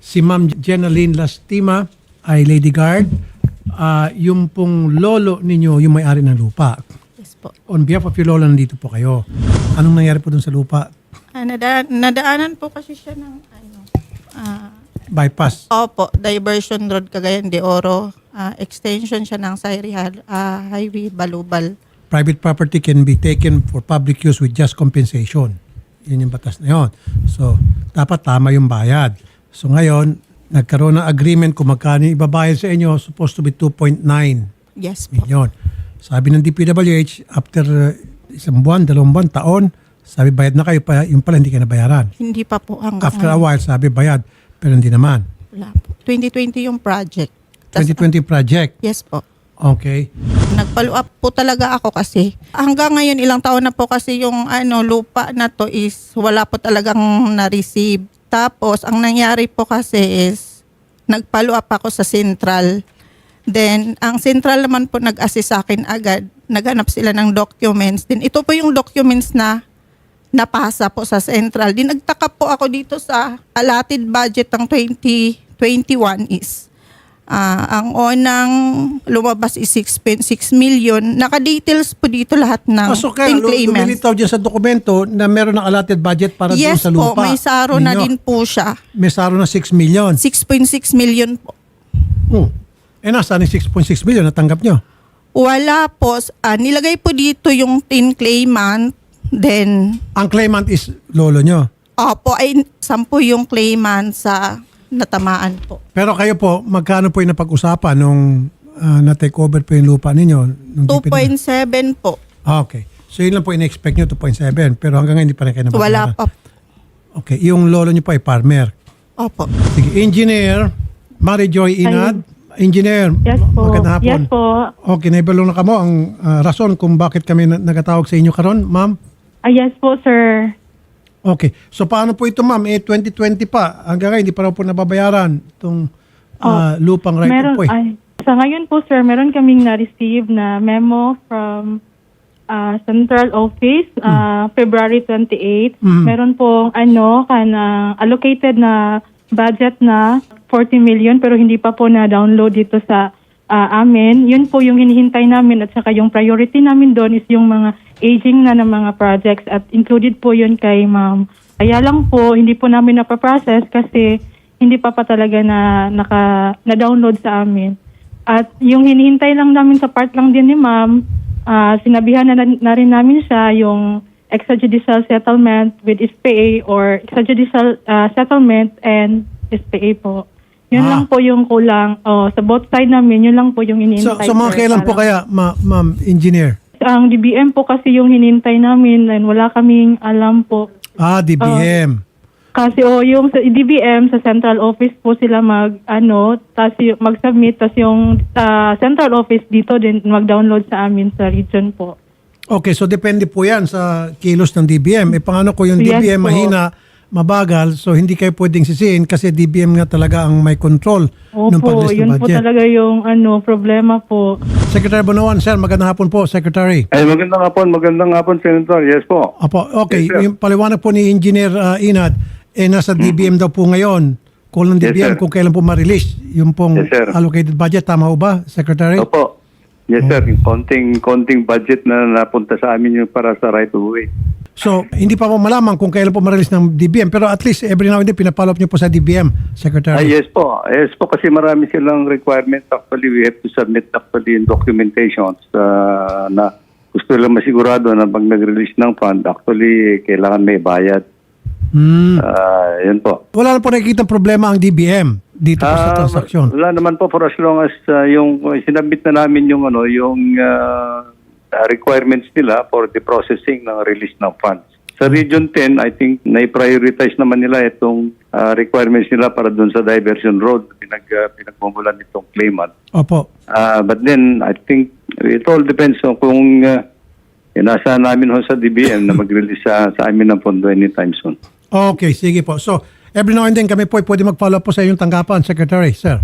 Si Ma'am Jenaline Lastima ay Lady Guard. Ah, yung pong lolo ninyo, yung may-ari ng lupa. Yes po. On behalf of your lolo, nandito po kayo. Anong nangyari po dun sa lupa? Ah, nada- nadaanan po kasi siya ng ano, ah, Bypass. opo, Diversion Road Cagayan de Oro. Ah, extension siya ng Sairi ah, Highway Balubal. Private property can be taken for public use with just compensation. Yun yung batas na yun. So, dapat tama yung bayad. So ngayon, nagkaroon ng agreement kung magkano yung ibabayad sa inyo, supposed to be 2.9 Yes po. million. Sabi ng DPWH, after uh, isang buwan, dalawang buwan, taon, sabi bayad na kayo, pa, yung pala hindi kayo nabayaran. Hindi pa po hanggang After a while, sabi bayad, pero hindi naman. wala po. 2020 yung project. Tas- 2020 project. yes po. Okay. Nag-follow up po talaga ako kasi. Hanggang ngayon, ilang taon na po kasi yung ano, lupa na to is wala po talagang na-receive. Tapos, ang nangyari po kasi is, nag-follow up ako sa central. Then, ang central naman po nag-assist sa akin agad. Naghanap sila ng documents. Then, ito po yung documents na napasa po sa central. Din nagtaka po ako dito sa allotted budget ng 2021 is ah, ang unang lumabas is 6.6 million. Naka-details po dito lahat ng Oh, so kaya claimants. lumilitaw dyan sa dokumento na meron ng allotted budget para doon Yes sa po, lupa. may saro na ninyo. din po siya. May saro na 6 million. 6.6 million po. Hmm. Eh nasaan yung 6.6 million natanggap nyo? Wala po. Ah, nilagay po dito yung tin claimant. Then, Ang claimant is lolo nyo. opo, ay sampu yung claimant sa natamaan po. Pero kayo po, magkano po yung napag-usapan nung ah, na-take over po yung lupa ninyo? Nung DPW? 2.7 po. Ah, okay. So yun lang po in-expect nyo, 2.7. Pero hanggang ngayon hindi pa rin kayo nababayaran. Wala pa. Okay. Yung lolo nyo po ay farmer. Opo. Sige. Engineer, Mary Joy Inad. Engineer, Yes po. magandang hapon. Yes po. Okay, naibalong na kamo ang ah, rason kung bakit kami na- nagatawag sa inyo karon, ma'am. Ah, yes po, sir. Okay. So paano po ito, ma'am? Eh 2020 pa. Hanggang ngayon hindi pa raw po nababayaran itong ah, lupang right meron, of way. ay, sa ngayon po, sir, meron kaming na-receive na memo from ah, Central Office, ah, February 28. Mm. Meron pong ano, kanang allocated na budget na 40 million pero hindi pa po na-download dito sa ah, amin. Yun po yung hinihintay namin at saka yung priority namin doon is yung mga aging na ng mga projects at included po yun kay ma'am. Kaya lang po, hindi po namin napaprocess kasi hindi pa pa talaga na naka, na-download sa amin. At yung hinihintay lang namin sa part lang din ni ma'am, ah, sinabihan na, na rin namin siya yung extrajudicial settlement with SPA or extrajudicial ah, settlement and SPA po. Yun Ah. lang po yung kulang. Oh, sa both side namin, yun lang po yung So, hinihintay. so mga kailan po kaya, ma- ma'am, engineer? Ang DBM po kasi yung hinintay namin and wala kaming alam po. Ah, DBM. Kasi o yung sa DBM sa central office po sila mag ano, tas mag-submit tas yung ah, central office dito din mag-download sa amin sa region po. Okay, so depende po yan sa kilos ng DBM. Eh, paano ko yung Yes DBM po. mahina, mabagal, so hindi kayo pwedeng sisihin kasi DBM nga talaga ang may control ng Opo, pag-list yun ng po budget. talaga yung ano problema po. Secretary Bonawan, sir, magandang hapon po, Secretary. Ay, magandang hapon, magandang hapon, Senator. Yes po. Apo, okay, Yes, sir. yung paliwanag po ni Engineer uh, Inad, eh nasa DBM daw po ngayon. Call ng Yes, DBM sir. kung kailan po ma-release yung pong Yes, sir. allocated budget. Tama ho ba, Secretary? Opo. Yes, sir. Yung konting, konting budget na napunta sa amin yung para sa right of way. So, hindi pa po malaman kung kailan po ma-release ng DBM. Pero at least every now and then, pinapollow up niyo po sa DBM, Ah, Secretary. yes po. Yes po kasi marami silang requirements. Actually, we have to submit actually in documentations uh, na gusto lang masigurado na pag nag-release ng fund, actually, kailangan may bayad. Hmm. Ah, yun po. Wala na po nakikita problema ang DBM dito po sa Ah, transaksyon. Wala naman po for as long as uh, yung sinabit na namin yung ano yung uh, uh, requirements nila for the processing ng release ng funds. Sa Region 10, I think na-prioritize naman nila itong uh, requirements nila para doon sa diversion road pinag uh, pinagmumulan nitong claimant. Opo. Uh, but then I think it all depends on kung uh, inasa namin ho sa DBM na mag-release sa, sa amin ng pondo anytime soon. Okay, sige po. So, every now and then kami po ay pwede mag-follow up po sa inyong tanggapan, Secretary, sir.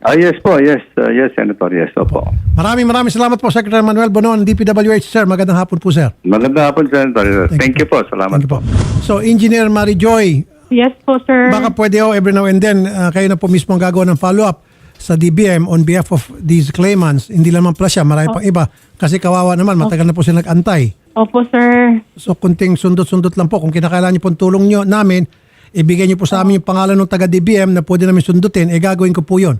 Ah, yes po, yes, uh, yes, Senator, yes, opo. Maraming maraming salamat po, Secretary Manuel Bonon, DPWH, sir. Magandang hapon po, sir. Magandang hapon, Senator. Thank, you po. Salamat Thank you po. So, Engineer Mary Joy, Yes po, sir. Baka pwede ho every now and then, ah, kayo na po mismo ang gagawa ng follow-up sa DBM on behalf of these claimants. Hindi lamang pala siya, marami pang iba. Kasi kawawa naman, matagal na po sila nag-antay. Opo, sir. So kunting sundot-sundot lang po. Kung kinakailangan niyo pong tulong niyo namin, ibigay niyo po sa amin yung pangalan ng taga-DBM na pwede namin sundutin, eh gagawin ko po yun.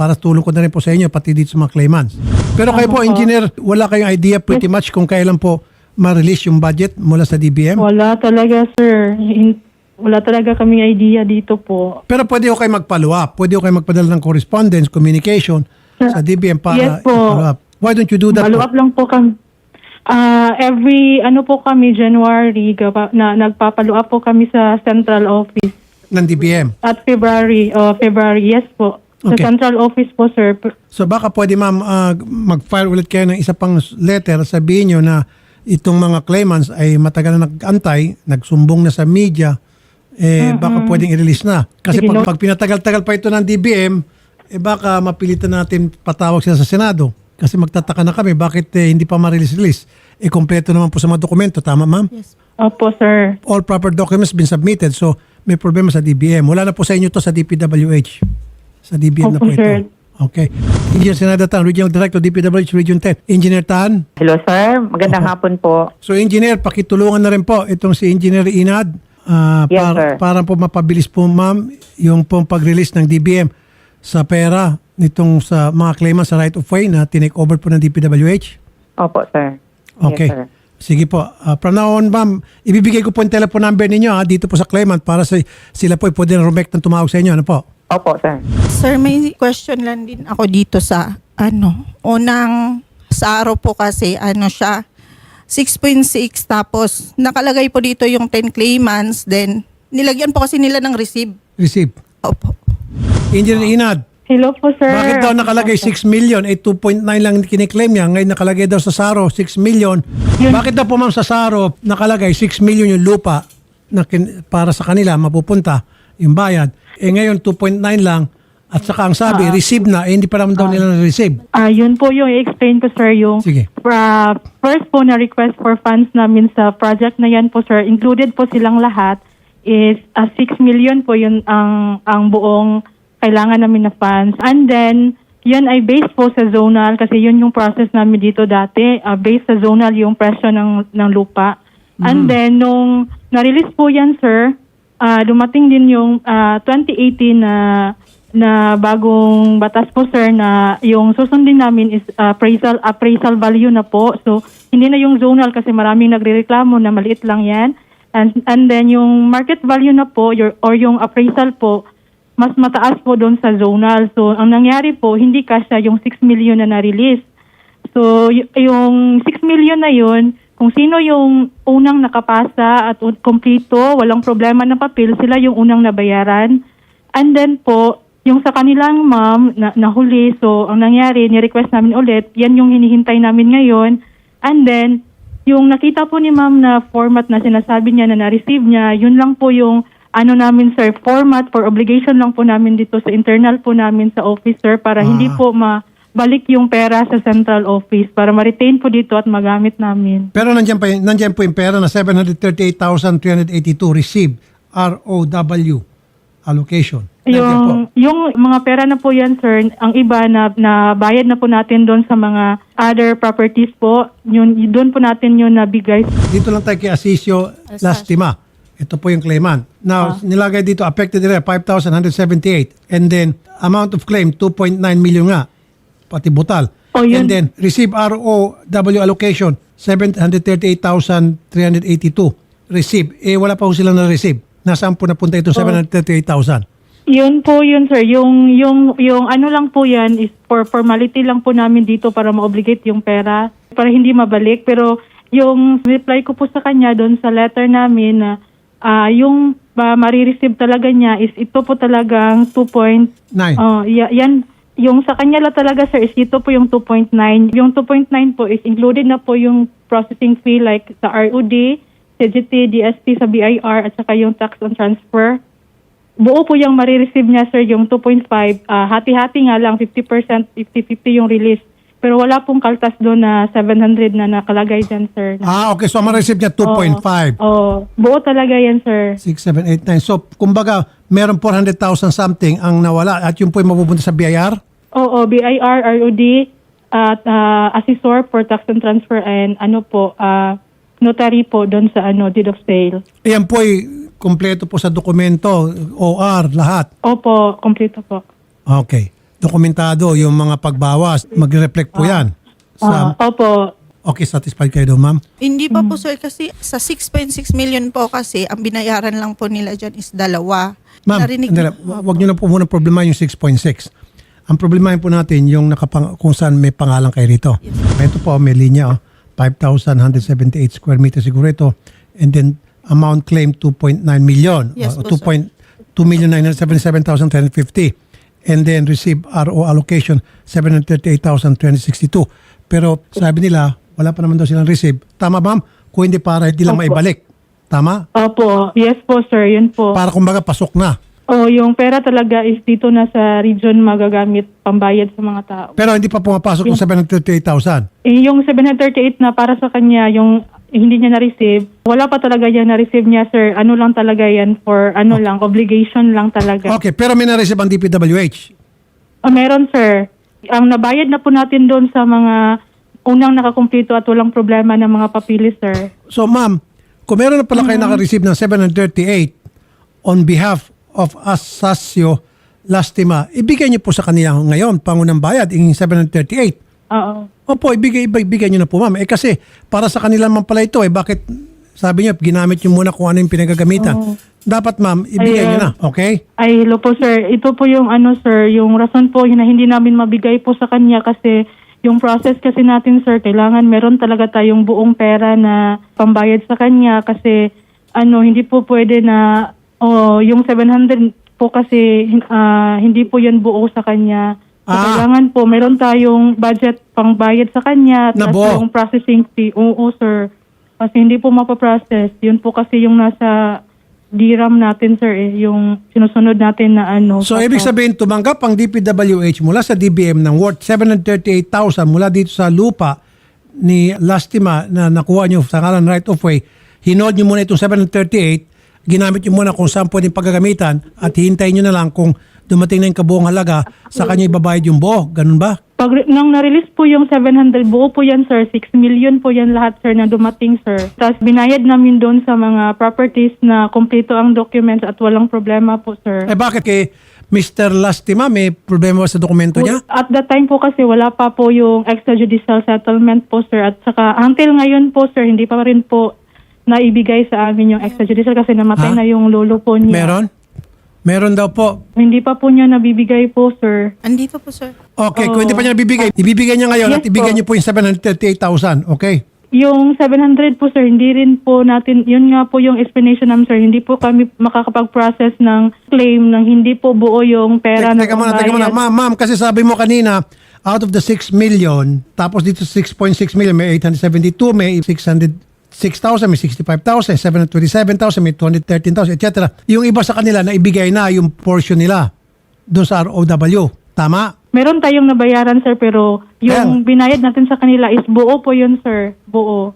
Para tulong ko na rin po sa inyo, pati dito sa mga claimants. Pero kayo po, engineer, wala kayong idea pretty much kung kailan po ma-release yung budget mula sa DBM? Wala talaga, sir. Hin- Wala talaga kaming idea dito po. Pero pwede ko kayo up. Pwede ko kayo magpadala ng correspondence, communication sa DBM para Yes po. up. Why don't you do that Follow po? up lang po kami. Ah, every ano po kami January gaba- na nagpapalo up po kami sa central office ng DBM? at February oh February yes po sa Okay. central office po sir So baka pwede ma'am ah, mag-file ulit kayo ng isa pang letter sabihin nyo na itong mga claimants ay matagal na nag-antay, nagsumbong na sa media, eh baka pwedeng i-release na. Kasi Sige, pag, no. pag pinatagal-tagal pa ito ng DBM, eh baka mapilitan natin patawag sila sa Senado. Kasi magtataka na kami, bakit eh, hindi pa ma-release-release? Eh, kompleto naman po sa mga dokumento. Tama, ma'am? Opo sir All proper documents been submitted. So, may problema sa DBM. Wala na po sa inyo to sa DPWH. Sa DBM na Opo, po sir. ito. Okay. Engineer Senada Tan, Regional Director, DPWH Region 10. Engineer Tan. Hello sir, magandang hapon po. So, Engineer, pakitulungan na rin po itong si Engineer Inad. ah, Yes, para, sir. para po mapabilis po, ma'am, yung pong pag-release ng DBM sa pera nitong sa mga claimants sa right of way na tinake over po ng DPWH. Opo sir. Okay. Yes sir. Sige po. Uh, from now on, ma'am, ibibigay ko po yung telephone number ninyo ha, dito po sa claimant para sa, sila po ay pwede na rumect ng tumawag sa inyo. Ano po? Opo sir. Sir, may question lang din ako dito sa ano, unang sa araw po kasi ano siya 6.6 tapos nakalagay po dito yung 10 claimants then nilagyan po kasi nila ng receive. Receive. Opo. Engineer Inad, hello po sir bakit daw nakalagay 6 million? Eh, 2.9 lang kiniklaim niya. Ngayon nakalagay daw sa Saro, 6 million. Bakit daw po ma'am sa Saro nakalagay 6 million yung lupa na kin- para sa kanila mapupunta yung bayad? Eh ngayon 2.9 lang at saka ang sabi, receive na, eh hindi pa naman daw nila na-receive. Ah, yun po yung i-explain ko sir yung Sige. Ah, first po na request for funds namin sa project na yan po sir, included po silang lahat is ah, 6 million po yun ang ang buong kailangan namin na funds. And then yun ay based po sa zonal kasi yun yung process namin dito dati, ah, based sa zonal yung presyo ng ng lupa. And then nung na-release po yan sir, ah, dumating din yung ah, 2018 na na bagong batas po sir na yung susundin namin is appraisal appraisal value na po. So hindi na yung zonal kasi maraming nagrereklamo na maliit lang 'yan. And and then yung market value na po your, or yung appraisal po mas mataas po doon sa zonal. So ang nangyari po hindi kasya yung 6 million na na-release. So y- yung 6 million na yun, kung sino yung unang nakapasa at kompleto, walang problema na papel, sila yung unang nabayaran. And then po, yung sa kanilang ma'am na nahuli, so ang nangyari, ni-request namin ulit, yan yung hinihintay namin ngayon. And then, yung nakita po ni ma'am na format na sinasabi niya na na-receive niya, yun lang po yung ano namin sir, format for obligation lang po namin dito sa internal po namin sa officer para hindi Ah. po mabalik yung pera sa central office para ma-retain po dito at magamit namin. Pero nandiyan, pa, yun- nandiyan po yung pera na 738,382 received ROW allocation. Nandiyan po. Yung, yung mga pera na po yan, sir, ang iba na, na bayad na po natin doon sa mga other properties po, yun, doon po natin yun nabigay. Dito lang tayo kay Asisio Lastima. Ito po yung claimant. Now, nilagay dito, affected area 5,178. And then, amount of claim, 2.9 million nga. Pati butal. Oh, yun. And then, receive ROW allocation, 738,382. Receive. Eh, wala pa ho silang na-receive. Nasaan po napunta itong 738,000? Yun po yun, sir. Yung, yung, yung ano lang po yan is for formality lang po namin dito para ma-obligate yung pera, para hindi mabalik. Pero yung reply ko po sa kanya doon sa letter namin na ah, yung uh, marireceive talaga niya is ito po talagang 2. Nine. Oh, ya- yan yung sa kanya la talaga sir is ito po yung 2.9. Yung 2.9 po is included na po yung processing fee like sa ROD, CGT, DST sa BIR at saka yung tax on transfer. Buo po yung marireceive niya sir yung 2.5. Ah, hati-hati nga lang 50%, 50-50 yung release. Pero wala pong kaltas doon na 700 na nakalagay dyan, sir. Ah, okay. So, ang ma-receive niya 2.5. Oo. Buo talaga yan, sir. 6, 7, 8, 9. So, kumbaga, meron 400,000 something ang nawala at yun po yung mapupunta sa BIR? Oo, BIR, ROD, at ah, assessor for tax and transfer and ano po, ah, notary po doon sa ano, deed of sale. Ayan po ay kompleto po sa dokumento, OR, lahat. Opo, kompleto po. Okay. Dokumentado yung mga pagbawas. Mag-reflect po yan. Ah, Sa, opo. okay, satisfied kayo doon, ma'am? Hindi pa po Mm. sir kasi sa 6.6 million po kasi ang binayaran lang po nila dyan is dalawa. Ma'am, Narinig andala, wa- wag nyo na po muna problema yung 6.6. Ang problema po natin yung nakapang, kung saan may pangalan kayo rito. Ito po, may linya, oh, 5,178 square meters siguro ito. And then, amount claim 2.9 million. Yes Oh, po, 2.977,350. And then, receive RO allocation 738,262. Pero sabi nila, wala pa naman daw silang receive. Tama, ma'am? Kung hindi para hindi lang Opo. maibalik. Tama? Opo, yes po, sir, yun po. Para kumbaga pasok na. Oh, yung pera talaga is dito na sa region magagamit pambayad sa mga tao. Pero hindi pa pumapasok yung 738,000. Eh, yung 738 na para sa kanya, yung hindi niya na-receive, wala pa talaga yan na-receive niya, sir. Ano lang talaga yan for, ano lang, obligation lang talaga. Okay, pero may na-receive ang DPWH. Ah, meron, sir. Ang nabayad na po natin doon sa mga unang nakakumpleto at walang problema ng mga papilis, sir. So ma'am, kung meron na pala kayo naka-receive ng 738 on behalf of Asasio Lastima, ibigay niyo po sa kanila ngayon, pangunang bayad, yung 738. Oo. Opo, ibigay, ibigay niyo na po ma'am. Eh kasi para sa kanila man pala ito, eh bakit sabi niyo, ginamit niyo muna kung ano yung pinagagamitan. Dapat ma'am, ibigay niyo na, okay? Ay, hello po sir. Ito po yung ano sir, yung rason po na hindi namin mabigay po sa kanya kasi yung process kasi natin sir, kailangan meron talaga tayong buong pera na pambayad sa kanya kasi ano, hindi po pwede na oh, yung 700 po kasi ah, hindi po yan buo sa kanya. So, Ah. kailangan po meron tayong budget pangbayad sa kanya Na tapos buo. yung processing fee. Oo, sir. Kasi hindi po mapaprocess. Yun po kasi yung nasa DRAM natin, sir, eh, yung sinusunod natin na ano. So, ibig sabihin, tumanggap ang DPWH mula sa DBM ng worth 738,000 mula dito sa lupa ni Lastima na nakuha nyo sa ngalan right of way. Hinold nyo muna itong 738, ginamit nyo muna kung saan pwedeng paggagamitan at hihintayin nyo na lang kung dumating na yung kabuong halaga, sa kanya ibabayad yung buo. Ganun ba? Pag nang na-release po yung 700, buo po yan, sir. 6 million po yan lahat, sir, na dumating, sir. Tapos binayad namin doon sa mga properties na kompleto ang documents at walang problema po, sir. Eh bakit kay Mr. Lastima may problema sa dokumento niya? At that time po kasi wala pa po yung extrajudicial settlement po, sir. At saka until ngayon po, sir, hindi pa rin po naibigay sa amin yung extrajudicial kasi namatay Ha? na yung lolo po niya. Meron? Meron daw po. Hindi pa po niya nabibigay po, sir. Andito po sir. Okay, kung hindi pa niya nabibigay, ibibigay niya ngayon at Yes ibigay po. niyo po yung 738,000. Okay? Yung 700 po, sir, hindi rin po natin, yun nga po yung explanation namin, sir. Hindi po kami makakapag-process ng claim ng hindi po buo yung pera Teka, na teka muna, teka muna. Ma'am, ma'am, kasi sabi mo kanina, out of the 6 million, tapos dito 6.6 million, may 872, may 606,000, may 65,000, 727,000, may 213,000, etc. Yung iba sa kanila na ibigay na yung portion nila doon sa ROW. Tama? Meron tayong nabayaran, sir, pero yung Kaya- binayad natin sa kanila is buo po yun, sir. Buo.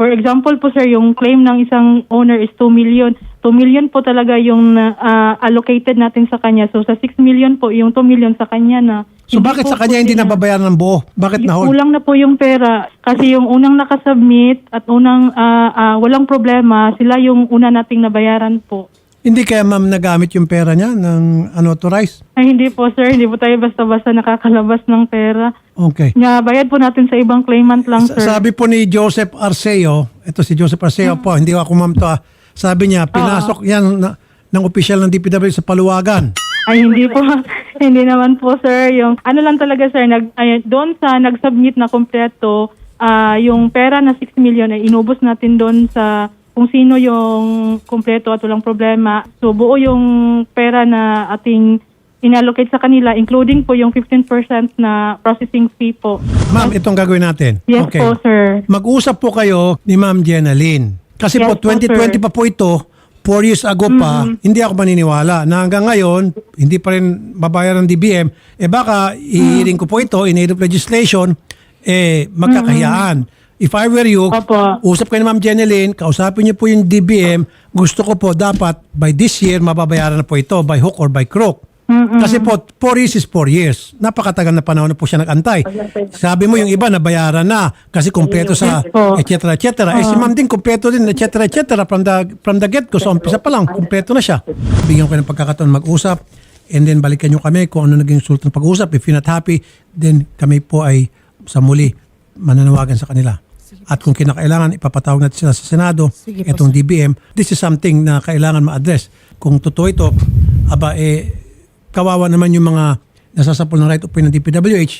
For example po, sir, yung claim ng isang owner is 2 million. 2 million po talaga yung ah, allocated natin sa kanya. So, sa 6 million po, yung 2 million sa kanya na. So Hindi bakit sa kanya hindi nababayaran ng buo? Bakit na hold? Kulang na po yung pera. Kasi yung unang nakasubmit at unang ah, ah, walang problema, sila yung una nating nabayaran po. Hindi kaya ma'am nagamit yung pera niya ng unauthorized? Ay, hindi po, sir. Hindi po tayo basta-basta nakakalabas ng pera. Okay. Nga, bayad po natin sa ibang claimant lang, Sa- sir. Sabi po ni Joseph Arceo, ito si Joseph Arceo po, hindi ako ma'am to ah. Sabi niya, pinasok yan na, ng opisyal ng DPW sa paluwagan. Ay, hindi po. hindi naman po, sir. Yung, ano lang talaga, sir, nag, ay, doon sa nag-submit na kompleto, ah, yung pera na 6 million ay inubos natin doon sa kung sino yung kompleto at walang problema. So, buo yung pera na ating inallocate sa kanila, including po yung 15% na processing fee po. Ma'am, itong gagawin natin. Yes okay. po, sir. Mag-usap po kayo ni Ma'am Jenaline. Kasi po, Yes po, 2020 pa po ito, 4 years ago pa, Mm-hmm. hindi ako maniniwala na hanggang ngayon, hindi pa rin babayaran ng DBM. Eh baka, ihiring ko po ito in aid of legislation eh, magkakahiyaan. If I were you, Opo. usap kayo ni Ma'am Jeneline, kausapin niyo po yung DBM, gusto ko po dapat by this year, mababayaran na po ito by hook or by crook. Kasi po, 4 years is 4 years. Napakatagal na panahon na po siya nagantay. Sabi mo yung iba, nabayaran na kasi kumpleto sa et cetera, et cetera. Eh si ma'am din, kumpleto din, et cetera, et cetera. From the, from the get-go, sa umpisa pa lang, kumpleto na siya. Bigyan ko ng pagkakataon mag-usap and then balikan nyo kami kung ano naging result ng pag-usap. If you're not happy, then kami po ay sa muli mananawagan sa kanila. At kung kinakailangan, ipapatawag natin sila sa Senado, Sige po, itong DBM. This is something na kailangan ma-address. Kung totoo ito, aba eh, kawawa naman yung mga nasasapol ng right of way ng DPWH.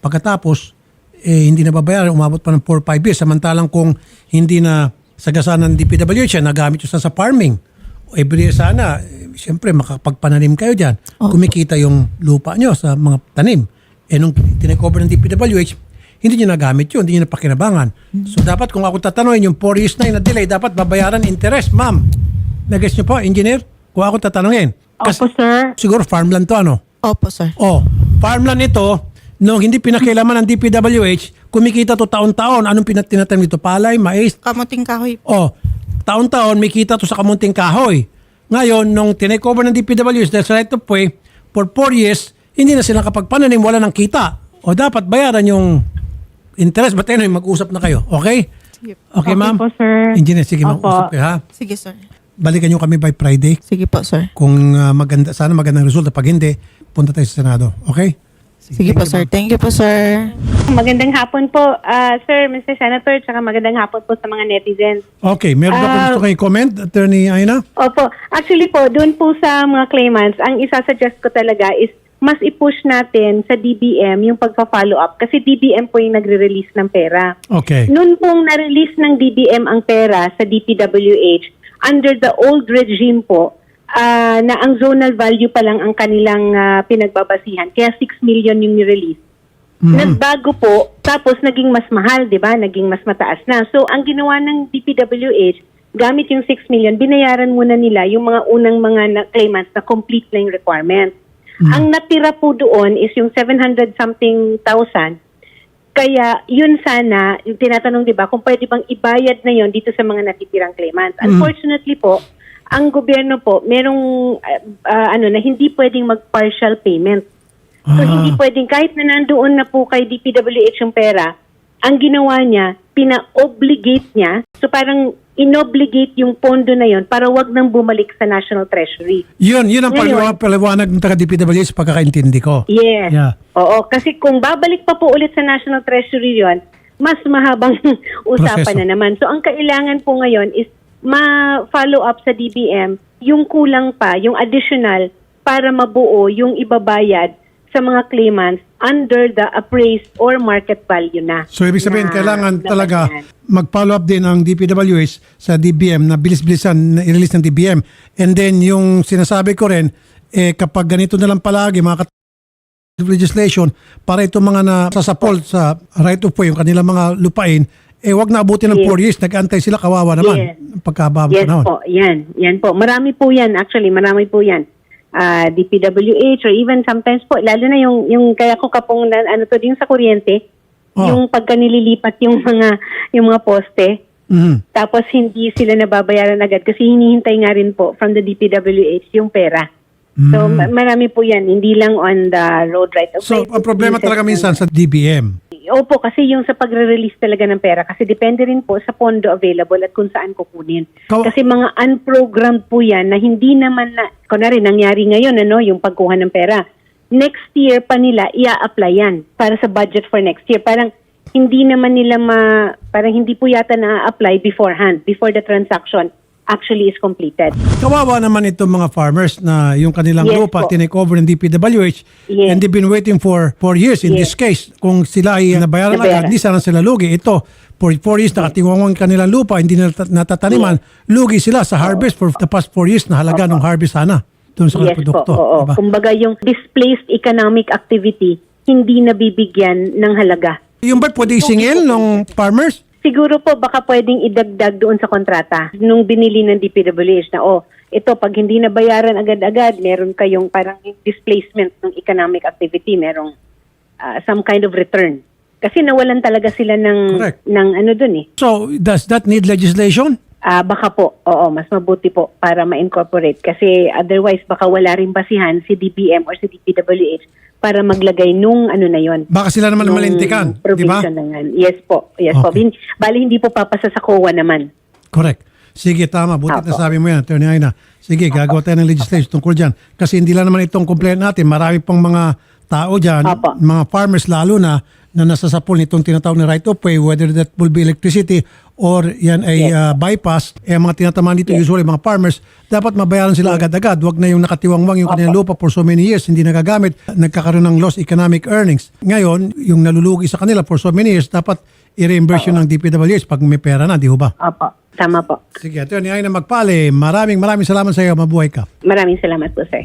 Pagkatapos, eh, hindi na babayaran, umabot pa ng 4-5 years. Samantalang kung hindi na sagasan ng DPWH, yan, nagamit yung sa, farming. Every year sana, eh, siyempre makapagpananim kayo dyan. Kumikita yung lupa nyo sa mga tanim. Eh nung tinecover ng DPWH, hindi nyo nagamit yun, hindi nyo napakinabangan. So dapat kung ako tatanungin, yung 4 years na yung na-delay, dapat babayaran interest, ma'am. Nag-guess nyo po, engineer? Kung ako tatanungin. Opo, sir. siguro farmland to ano? Opo, sir. Oh, farmland ito, nung hindi pinakilaman ng DPWH, kumikita to taon-taon. Anong pinat tinatanim dito? Palay, mais? Kamuting kahoy. Oh, taon-taon may kita to sa kamunting kahoy. Ngayon, nung tinake-over ng DPWH dahil sa right of way, for 4 years, hindi na sila kapagpananim, wala ng kita. O dapat bayaran yung interest. Ba't tayo mag-usap na kayo? Okay? Sige, Okay, Okay ma'am? po, sir. Engineer, sige, Opo. mag-usap kayo ha. Sige, sir. Balikan nyo kami by Friday. Sige po, sir. Kung ah, maganda, sana magandang resulta. Pag hindi, punta tayo sa Senado. Okay? Sige po, sir. Thank you po, sir. Magandang hapon po, ah, Sir, Mr. Senator, tsaka magandang hapon po sa mga netizens. Okay, meron ba po Ah, gusto kayo comment, Attorney Aina? Opo, actually po, doon po sa mga claimants, ang isa-suggest ko talaga is mas i-push natin sa DBM yung pagpa-follow up kasi DBM po yung nagre-release ng pera. Okay. Noon pong na-release ng DBM ang pera sa DPWH, under the old regime po, ah, na ang zonal value pa lang ang kanilang ah, pinagbabasihan. Kaya 6 million yung ni-release. Nagbago po, tapos naging mas mahal, di ba? Naging mas mataas na. So, ang ginawa ng DPWH, gamit yung 6 million, binayaran muna nila yung mga unang mga na- claimants na complete na yung requirement. Ang natira po doon is yung 700 something thousand kaya yun sana, yung tinatanong 'di ba, kung pwede bang ibayad na yon dito sa mga natitirang claimants. Unfortunately po, ang gobyerno po merong uh, uh, ano na hindi pwedeng mag-partial payment. So Ah. hindi pwedeng kahit na nandoon na po kay DPWH yung pera, ang ginawa niya, pina-obligate niya. So parang inobligate yung pondo na yon para wag nang bumalik sa National Treasury. Yun, yun ang Ngayon- paliwanag ng taga-DPWH sa pagkakaintindi ko. Yes. Yeah. Oo, kasi kung babalik pa po ulit sa National Treasury yon, mas mahabang usapan Proseso. na naman. So ang kailangan po ngayon is ma-follow up sa DBM yung kulang pa, yung additional para mabuo yung ibabayad sa mga claimants under the appraised or market value na. So, ibig sabihin, na- kailangan talaga mag-follow up din ang DPWH sa DBM na bilis-bilisan na i-release ng DBM. And then, yung sinasabi ko rin, eh, kapag ganito na lang palagi, mga legislation, para itong mga nasasapol sa right of way, yung kanilang mga lupain, eh, wag na abutin ng Yes. 4 years. Nag-antay sila, kawawa naman. Yes. Pagkababa Yes panahon. po, yan. Yan po. Marami po yan. Actually, marami po yan. Ah, DPWH or even sometimes po, lalo na yung, yung kaya ko kapong na, ano to, yung sa kuryente, Oh. yung pagka nililipat yung mga, yung mga poste, Mhm. tapos hindi sila nababayaran agad kasi hinihintay nga rin po from the DPWH yung pera. So, Mm. ma- marami po yan. Hindi lang on the road right of So, way. ang problema talaga minsan sa DBM. Opo, kasi yung sa pagre-release talaga ng pera kasi depende rin po sa pondo available at kung saan kukunin. Kaw- kasi mga unprogrammed po yan na hindi naman na, kunwari nangyari ngayon ano, yung pagkuha ng pera. Next year pa nila ia-apply yan para sa budget for next year. Parang hindi naman nila ma, parang hindi po yata na-apply beforehand, before the transaction actually is completed. Kawawa naman itong mga farmers na yung kanilang Yes lupa po. tinake over ng DPWH Yes. and they've been waiting for four years in this Yes. case. Kung sila ay nabayaran agad, Nabayaran. hindi sana sila lugi. Ito, for four years nakatiwangwang kanilang lupa, hindi na natataniman, lugi sila sa harvest for the past four years na halaga ng harvest sana doon sa Yes kanilang po, produkto. oo. diba? Kumbaga yung displaced economic activity, hindi nabibigyan ng halaga. Yung ba pwede isingil ng farmers? Siguro po baka pwedeng idagdag doon sa kontrata nung binili ng DPWH na oh, ito pag hindi nabayaran agad-agad, meron kayong parang displacement ng economic activity, merong ah, some kind of return. Kasi nawalan talaga sila ng, Correct. ng ano dun eh. So, does that need legislation? Ah, baka po, oo, mas mabuti po para ma-incorporate. Kasi otherwise, baka wala rin basihan si DBM or si DPWH para maglagay nung ano na yon. Baka sila naman nung malintikan, di ba? provision na yan. Yes po, yes po. Okay. Bin- Bali, hindi po papasa sa COA naman. Correct. Sige, tama. Buti Apo. na sabi mo yan, Attorney Aina. Sige, gagawa tayo ng legislation tungkol dyan. Kasi hindi lang naman itong complaint natin. Marami pang mga tao dyan, Apo. mga farmers lalo na, na nasasapol nitong tinatawag na right of way, whether that will be electricity or yan ay Yes. uh, bypass, eh ang mga tinatamaan dito usually mga farmers, dapat mabayaran sila agad-agad. Huwag na yung nakatiwangwang yung kanilang lupa for so many years, hindi nagagamit, nagkakaroon ng lost economic earnings. Ngayon, yung nalulugi sa kanila for so many years, dapat i-reimburse yun ng DPWH pag may pera na, di ho ba? Opo, tama po. Sige, Attorney Aina Magpale, maraming maraming salamat sa iyo. Mabuhay ka. Maraming salamat po, sir.